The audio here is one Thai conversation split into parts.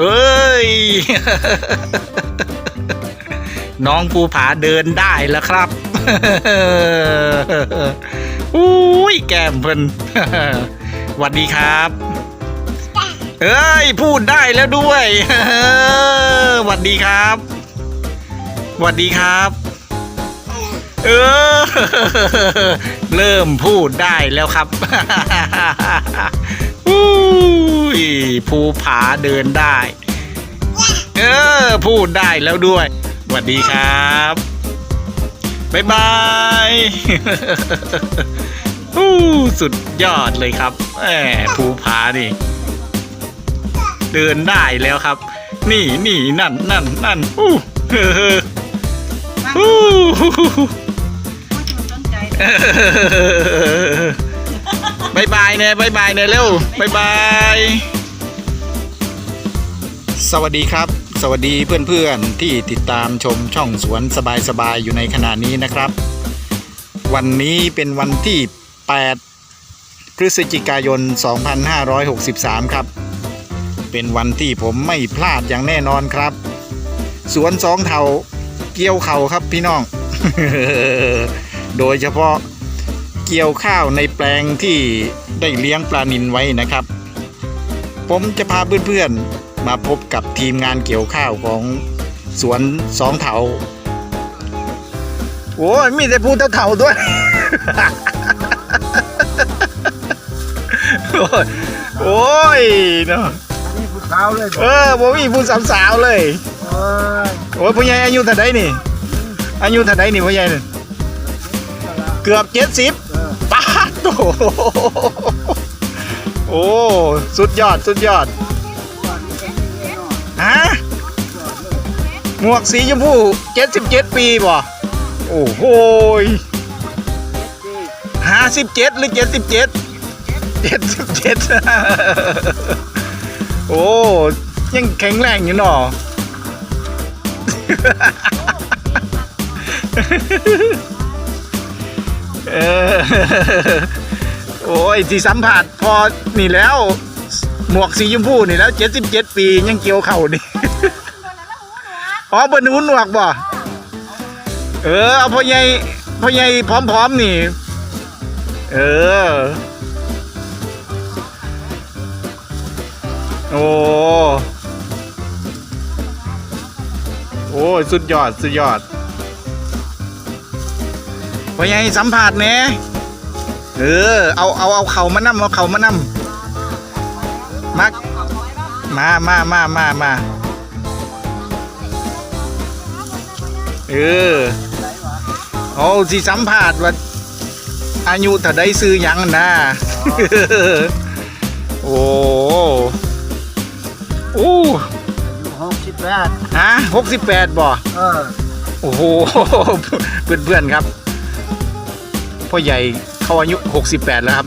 เอ้ย น้องภูผาเดินได้แล้วครับอุ้ยแก้มเพิ่นหวัสดีครับเอ้ยพูดได้แล้วด้วยหวัสดีครับหวัสดีครับ เออ เริ่มพูดได้แล้วครับอุ้ยภูผาเดินได้ เออ พูดได้แล้วด้วยสวัสดีครับ บ๊ายบายอู้สุดยอดเลยครับแหมภูผานี่ เดินได้แล้วครับ นี่นี่นั่นนั่นนั่นอู้เฮ้ออู้บายบายเน่บายบายเน่เร็วบายบาย สวัสดีครับ สวัสดีเพื่อนๆที่ติดตามชมช่องสวนสบายๆอยู่ในขณะนี้นะครับ วันนี้เป็นวันที่ 8 พฤศจิกายน 2563 ครับ เป็นวันที่ผมไม่พลาดอย่างแน่นอนครับ สวนสองเถาเกี่ยวเข่าครับพี่น้อง โดยเฉพาะเกี่ยวข้าวในแปลงที่ได้เลี้ยงปลานินไว้นะครับ ผมจะพาเพื่อนๆ มาพบกับทีมงานเกี่ยวข้าวของสวนสองเถา โอ้ยมีแต่พูดเถาๆด้วย โอ้ยโอ้ยเนาะนี่ผู้สาวเลยเออผมมีผู้สาวๆเลยเอ้ยโอ้ยผู้ใหญ่อายุเท่าไดนี่ อายุเท่าไดนี่ผู้ใหญ่นี่เกือบเจ็ดสิบเออป้าดโตโอ้สุดยอดสุดยอด หมวกสีชมพูเจ็ดสิบเจ็ดปีบ่โอ้โหห้าสิบเจ็ดหรือเจ็ดสิบเจ็ดเจ็ดสิบเจ็ดโอ้ยังแข็งแรงอยู่เนาะเออโอ้ยที่สัมผัสพอนี่แล้ว หมวกสีชมพูนี่แล้วเจ็ดสิบเจ็ดปียังเกี่ยวเข่านี่ อ๋อเบนหูหนวกบ่เออเอาพ่อใหญ่พ่อใหญ่พร้อมๆนี่ เออ โอ้โอ้สุดยอด สุดยอดพ่อใหญ่สัมผัสเนี่ยเออ เอา เอา เอาเข่ามานั่มเอาเข่ามานั่มมามามามามามา เออเอาสิสัมผัสว่าอายุถ้าได้ซื้อหยังนะโอ้โอ้อยู่หกสิบแปดฮะหกสิบแปดบ่เออโอ้โหเพื่อนเพื่อนๆครับพ่อใหญ่เขาอายุหกสิบแปดแล้วครับ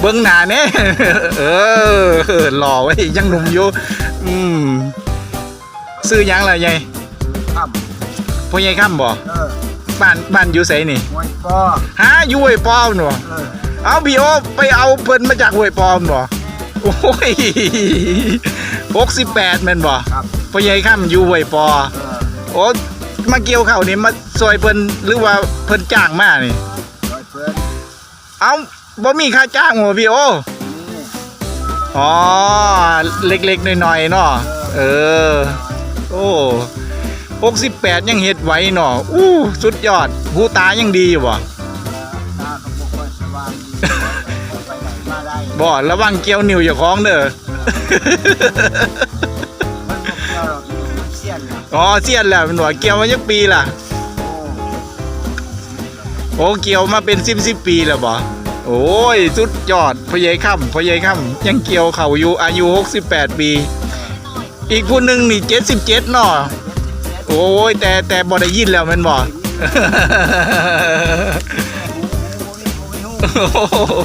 เบิ้งหนาเนี่ยเออหล่อไว้ยยังหนุ่มอยู่อืมซื้อหยังล่ะยาย ค่พ่อใหญ่ข้ามบ่ำเออบ้านบ้านอยู่ไสนี่มวยปอฮะอยู่ห้วยปอมหนูเออเอาพี่โอไปเอาเพิ่นมาจากห้วยปอมหนูโอ้ยหกสิบแปดแม่นบ่ครับพ่อใหญ่ข้ามอยู่ห้วยปอเออโอ้มาเกี่ยวเขาวนี่มาซอยเพิ่นหรือว่าเพิ่นจ้างมานี่ ร้อยเพื่อนเอ้าบ่มีค่าจ้างหัวพี่โอ นี่อ๋อ เล็กๆหน่อยๆเนาะ เออ โอ้ หกสิบแปดยังเฮ็ดไหวเนาะอู้สุดยอดหูตายังดีอยู่บ่ตาเขาบอกว่าสว่างดีไปไหนมาได้บ่ระวังเกี่ยวนิ้วอย่าคล้องเด้อมันบอกว่าเราอยู่มันเสี้ยนนะอ๋อเสียนแล้วเป็นว่าเกี่ยวมาจักปีล่ะ โอ้โอ้เกี่ยวมาเป็นสิบสิบปีแล้วบ่โอ้ย สุดยอดพ่อใหญ่ค่ำพ่อใหญ่ค่ำยังเกี่ยวเขาอยู่อายุ 68 ปี อีกผู้หนึ่งนี่ 77เนาะ โอ้ยแต่แต่บ่ได้ยินแล้วแมันบ่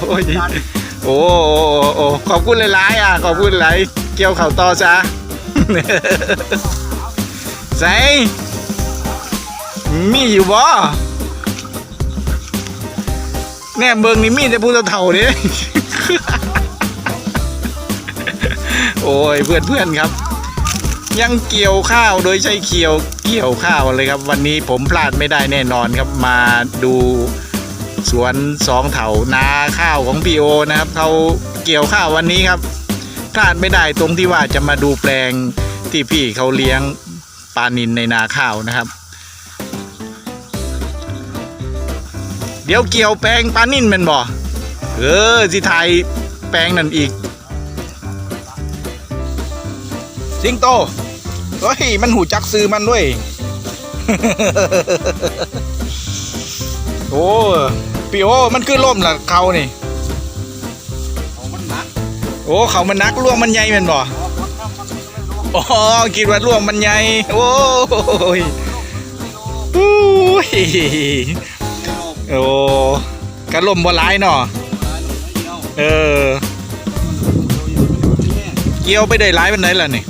โอ้ยโอ้โอ้โอ้ขอบคุณหลายๆอะขอบคุณหลายเกี่ยวเข่าต่อซะใส่มีอยู่บ่แน่เบิงนี่มีแต่ผู้เฒ่าๆนี่โโอ้ยเพื่อนเพื่อนครับ ยังเกี่ยวข้าวโดยใช้เคียวเกี่ยวข้าวเลยครับ วันนี้ผมพลาดไม่ได้แน่นอนครับมาดูสวนสองเถานาข้าวของพี่โอนะครับเขาเกี่ยวข้าววันนี้ครับพลาดไม่ได้ตรงที่ว่าจะมาดูแปลงที่พี่เขาเลี้ยงปลานินในนาข้าวนะครับ เดี๋ยวเกี่ยวแปลงปลานินแมันบ่เออสิไทยแปลงนั่นอีกสิงโต เฮ้ย มันหูจักซื้อมันด้วย โอ้พี่โอมันคือล่มล่ะเขานี่โอ้เขามันนักล่วงมันใหญ่แมันบ่อ๋อมันมันมันไม่รู้อ๋อคิดว่าล่วงมันใหญ่โอ้ยไม่รู้อุ้ยโอ้กระล่มบ่ร้ายเนาะเออ เกี่ยวไปได้ร้ายเป็นไหนล่ะนี่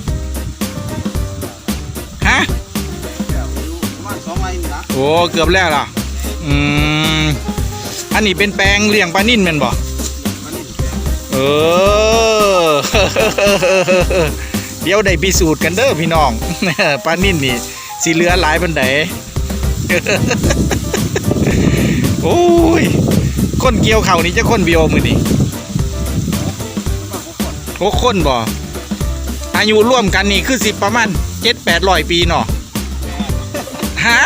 อ้เกือบแล้วล่ะ อืม อันนี้เป็นแปลงเลี้ยงปลานิ่นแม่นบ่เออ เดี๋ยวได้พิสูจน์กันเด้อพี่น้องปลานิ่นนี่สีเหลือหลายบันไดโอ้ย คนเกี่ยวเข่านี่จะคนเบียวมือนี่มาหกคนบ่อายุร่วมกันนี่คือสิประมาณเจ็ดแปดร้อยปีเนาะฮะ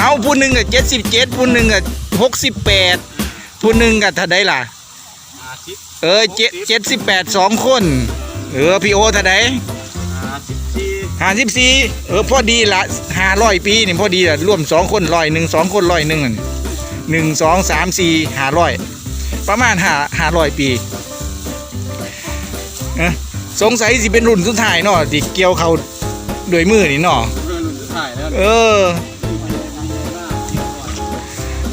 เอาผู้หนึ่งอะเจ็ดสิบเจ็ดผู้หนึ่งอะหกสิบแปดผู้หนึ่งอะเท่าไดล่ะ ห้าสิบเออเจ็ดเจ็ดสิบแปดสองคน เออพี่โอเท่าไดห้าสิบสี่ห้าสิบสี่เออพอดีละห้าร้อยปีนี่พอดีละร่วมสองคนร้อยหนึ่งสองคนร้อยหนึ่งอะหนึ่งสองสามสี่ห้าร้อยประมาณห้าห้าร้อยปีเอ้อสงสัยสิเป็นรุ่นสุดท้ายเนาะที่เกี่ยวเขาด้วยมือนี่เนาะเรื่องรุ่นสุดท้ายแล้ว เออ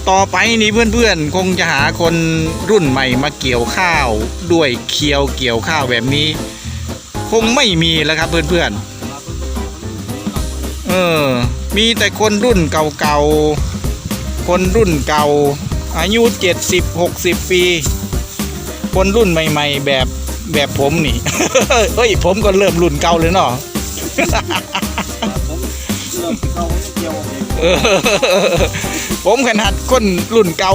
ต่อไปนี้เพื่อนๆ คงจะหาคนรุ่นใหม่มาเกี่ยวข้าว ด้วยเคียวเกี่ยวข้าวแบบนี้ คงไม่มีแล้วครับเพื่อนๆ เออ มีแต่คนรุ่นเก่าๆ คนรุ่นเก่า อายุ 70 60 ปี คนรุ่นใหม่ๆ แบบแบบผมนี่เฮ้ยผมก็เริ่มรุ่นเก่าเลยเนาะ ผมขนาดคนรุ่นเก่า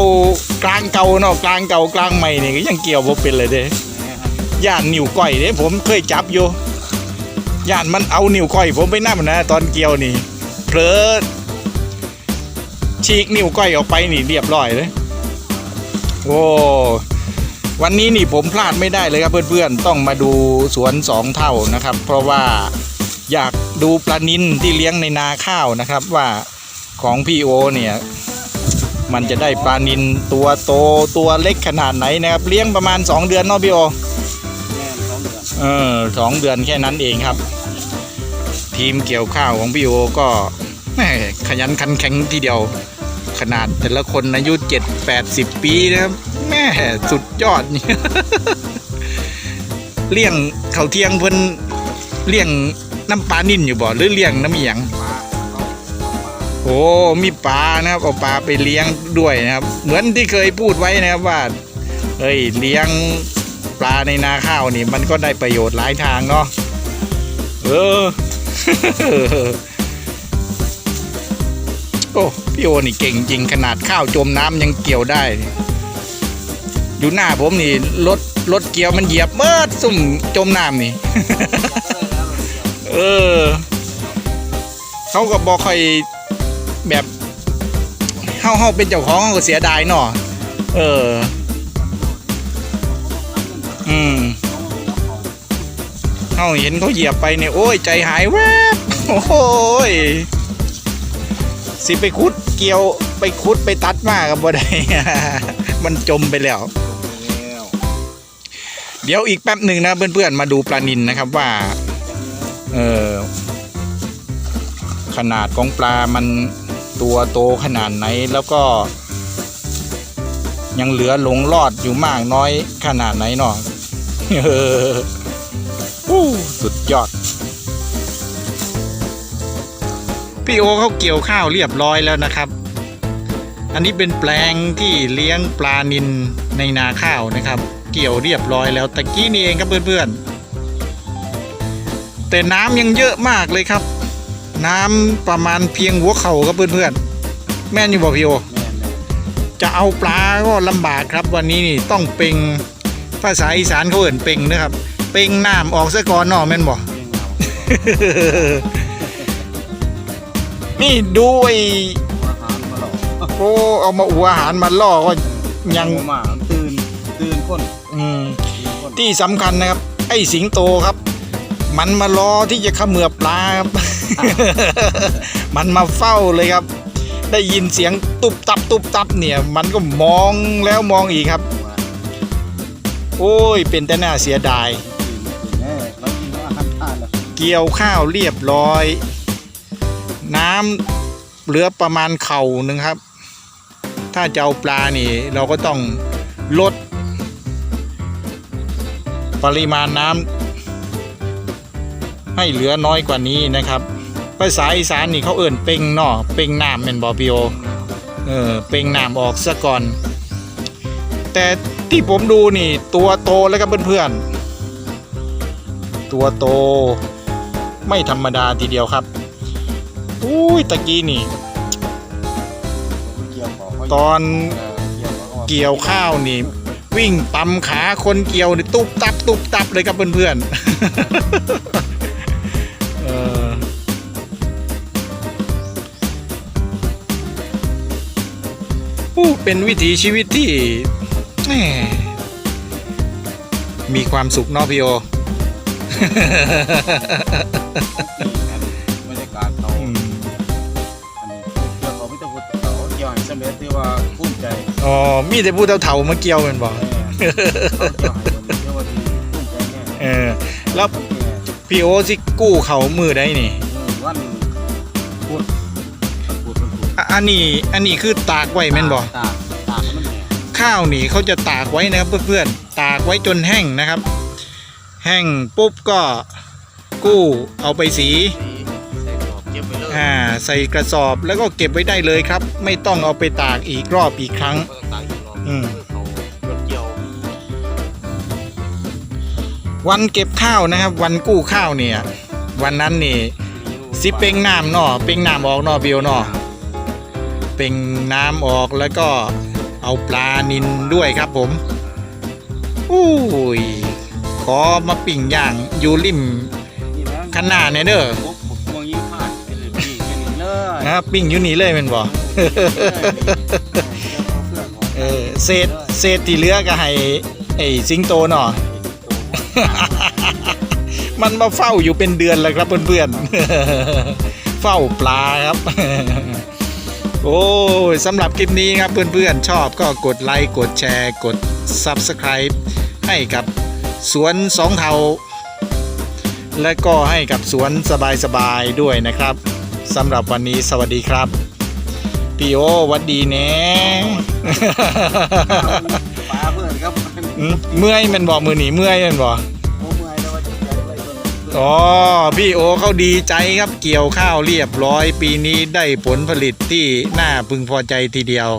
กลางเก่าเนาะกลางเก่ากลางใหม่นี่ก็ยังเกี่ยวบ่เป็นเลยเด้ย่านนิ้วก้อยเด้ผมเคยจับอยู่ย่านมันเอานิ้วก้อย ผมไปนั่นะ ตอนเกี่ยวนี่เผลอฉีกนิ้วก้อยออกไปนี่เรียบร้อยเลยโอ้วันนี้นี่ผมพลาดไม่ได้เลยครับเพื่อนๆ ต้องมาดูสวนสองเท่านะครับ เพราะว่าอยากดูปลานินที่เลี้ยงในนาข้าวนะครับว่าของพี่โอเนี่ย มันจะได้ปลานินตัวโตตัวเล็กขนาดไหนนะครับ เลี้ยงประมาณ 2 เดือนเนาะพี่โอแม่สองเดือนเออสองเดือนแค่นั้นเองครับ ทีมเกี่ยวข้าวของพี่โอก็แม่ขยันขันแข็งทีเดียว ขนาดแต่ละคนอายุ7 80ปีนะครับแม่สุดยอดเลี้ยงเขาเทียงเพิ่นเลี้ยงน้ำปลานิ่นอยู่บ่หรือเลี้ยงน้ำเอียงปลา อ้มีปลานะครับเอาปลาไปเลี้ยงด้วยนะครับ เหมือนที่เคยพูดไว้นะครับว่าเอ้ยเลี้ยงปลาในนาข้าวนี่ มันก็ได้ประโยชน์หลายทางเนาะเออโอ้พี่โอนี่เก่งจริงขนาดข้าวจมน้ำยังเกี่ยวได้ อยู่หน้าผมนี่รถรถเกี่ยวมันเหยียบเมิดซุ่มจมน้ำนี่ เออ เขาก็บอกใค่อย แบบเฮาเฮาเป็นเจ้าของเขาก็เสียดายเนาะเออ อืมเฮาเห็นเขาเหยียบไปเนี่ยโอ้ยใจหายแวบโอ้โหยสิไปคุดเกี่ยวไปคุดไปตัดมากับบ่ได้มันจมไปแล้วแล้ว เดี๋ยวอีกแป๊บหนึ่งนะเพื่อนๆมาดูปลานินนะครับว่า เออขนาดของปลามัน ตัวโตขนาดไหนแล้วก็ ยังเหลือหลงรอดอยู่มากน้อยขนาดไหนเนาะเอออู้สุดยอด พี่โอเขาเกี่ยวข้าวเรียบร้อยแล้วนะครับ อันนี้เป็นแปลงที่เลี้ยงปลานินในนาข้าวนะครับ เกี่ยวเรียบร้อยแล้วตะกี้นี่เองครับเพื่อนๆแต่น้ำยังเยอะมากเลยครับ น้ำประมาณเพียงหัวเข่าครับเพื่อนๆ แม่นอยู่บ่พี่โอแม่นแม่นจะเอาปลาก็ลำบากครับวันนี้นี่ต้องเป่งภาษาอีสานเขาเอ่นเป่งนะครับ เป่งน้ำออกซะก่อนเนาะแม่นบ่เลี้ยงเอานี่ดูไอ้อาหารมาหลอกโอ้เอามาอัวอาหารมาล่อก็ยังโอ้มาตื่นตื่นคนอืมตื่นคนที่สำคัญนะครับ ไอ้สิงโตครับ มันมารอที่จะขมือปลาครับ มันมาเฝ้าเลยครับ ได้ยินเสียงตุบตับตุบตับเนี่ย มันก็มองแล้วมองอีกครับ โอ้ย เป็นแต่น่าเสียดายเรากินอาหารทานแล้วเกี่ยวข้าวเรียบร้อย น้ำเหลือประมาณเข่าหนึ่งครับ ถ้าจะเอาปลานี่ เราก็ต้องลด ปริมาณน้ำ ให้เหลือน้อยกว่านี้นะครับภาษาอีสานนี่เขาเอิ่นเป่งเนาะเป่งน้ำเป็นบอปิโอเออเป่งน้ำออกซะก่อน แต่ที่ผมดูนี่ตัวโตแล้วก็เพื่อนๆตัวโตไม่ธรรมดาทีเดียวครับอุ้ยตะกี้นี่ ตอนเกี่ยวข้าวนี่ วิ่งตำขาคนเกี่ยวนี่ตุบตับตุบตับเลยครับเพื่อนๆ เป็นวิถีชีวิตที่แหมมีความสุขเนาะพี่โอบรรยากาศเขาอืมอันนี้เกี่ยวเขาไม่ต้องพูดเขาเกี่ยวให้สำเร็จที่ว่าภูมิใจอ๋อมีแต่ผู้เฒ่าๆมาเกี่ยวแมันบอกเออเขาเกี่ยวให้คนเที่ยวว่าดีภูมิใจแน่เออแล้วตั้งแต่พี่โอสิกู้เขามือได้นี่เออวันพูดพูดพูดพูด อะอันนี้อันนี้คือตากไว้แม่นบอกตากตากให้มันแห้งข้าวนี่เขาจะตากไว้นะครับเพื่อนๆตากไว้จนแห้งนะครับ แห้งปุ๊บก็กู้เอาไปสีสีใส่กรอบเก็บไว้เลยอ่าใส่กระสอบแล้วก็เก็บไว้ได้เลยครับ ไม่ต้องเอาไปตากอีกรอบอีกครั้ง ก็ต้องตากอีกรอบอืมเขารถเกี่ยววันเก็บข้าวนะครับ วันกู้ข้าวเนี่ย วันนั้นนี่สิเป่งน้ำเนอเป่งน้ำออกเนอเบียวเนอ เป่งน้ำออกแล้วก็เอาปลานินด้วยครับผมอุ้ยขอมาปิ่งย่างอยู่ริมนี่นะข้างหน้าเนี่ยเด้อปุ๊บปุ๊บมองยิ้มผ่านเป็นเลยพี่แค่นี้เลยนะปิ้งอยู่นี่เลยแมันบ่เออเศษเศษที่เหลือก็ให้ไอ้สิงโตเนาะมันมาเฝ้าอยู่เป็นเดือนแล้วครับเพื่อนๆ เฝ้าปลาครับ โอ้ยสำหรับคลิปนี้ครับเพื่อนๆ ชอบก็กดไลค์กดแชร์กด Subscribe ให้กับสวนสองเทาและก็ให้กับสวนสบายๆด้วยนะครับสำหรับวันนี้สวัสดีครับพี่โอหวัดดีแหน่ปลาเพื่อนครับอืมเมื่อยแมันบอกมือหนีเมื่อยแมันบอก อ๋อพี่โอเขาดีใจครับเกี่ยวข้าวเรียบร้อย ปีนี้ได้ผลผลิตที่น่าพึงพอใจทีเดียว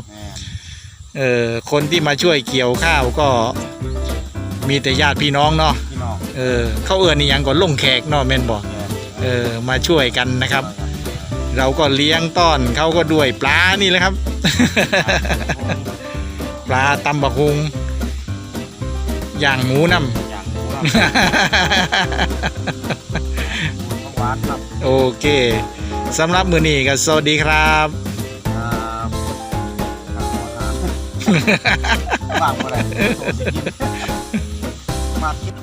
เออคนที่มาช่วยเกี่ยวข้าวก็ มีแต่ญาติพี่น้องเนาะพี่น้องเออเขาเอื้อนนี่ยังก่อนลงแขกเนาะแม่นบอกเออมาช่วยกันนะครับ เราก็เลี้ยงต้อนเขาก็ด้วยปลานี่แหละครับ ปลาตำบะฮุงย่างหมูน้ำอย่างหมู ครับหมูหวานครับโอเคสำหรับมือนี้ก็สวัสดีครับ ครับครับอาหารว่างเมื่อไหร่โทรสิกินมาคิด